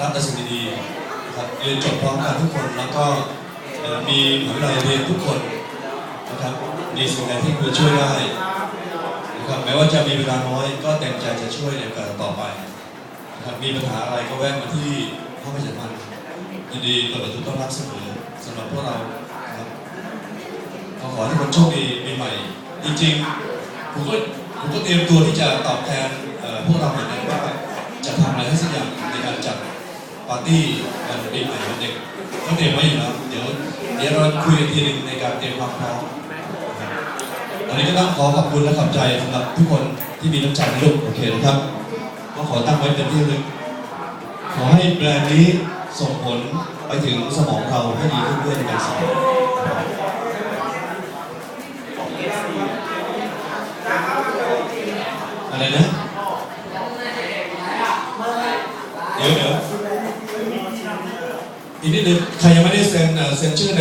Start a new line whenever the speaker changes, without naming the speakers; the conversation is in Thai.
รับแต่สิ่งดีๆนะครับเรียนจบพร้อมกันทุกคนแล้วก็มีมหาวิทยาลัยเรียนทุกคนนะครับมีสิ่งใดที่ควรช่วยได้นะครับแม้ว่าจะมีเวลาน้อยก็เต็มใจจะช่วยในกาสต่อไปนะครับมีปัญหาอะไรก็แวะมาที่ห้องประชาพันธ์ยินดีเปิดประตูต้อนรับเสมอสำหรับพวกเราครับขอขอให้คนโชคดีปีใหม่ จริงๆผมก็ผมก็เตรียมตัวที่จะตอบแทนพวกเราเหมือนกัน ปาร์ตี้วันปีใหม่วันเด็กก็เตรียมไว้อยู่แล้วเดี๋ยวเดี๋ยวเราคุยกันทีหนึงในการเตรียมความพร้อมวันนี้ก็ต้องขอขอบคุณและขอบใจสำหรับทุกคนที่มีน้ำใจในโลกโอเคนะครับ ก็ขอตั้งไว้เป็นที่ระลึกขอให้แบรนด์นี้ส่งผลไปถึงสมองเราให้ดีขึ้นด้วยในการสอนอะไรนะ เดี๋ยวเดี๋ยว อีกนิดนึงใครยังไม่ได้เซ็นเอ่อเซ็นชื่อใน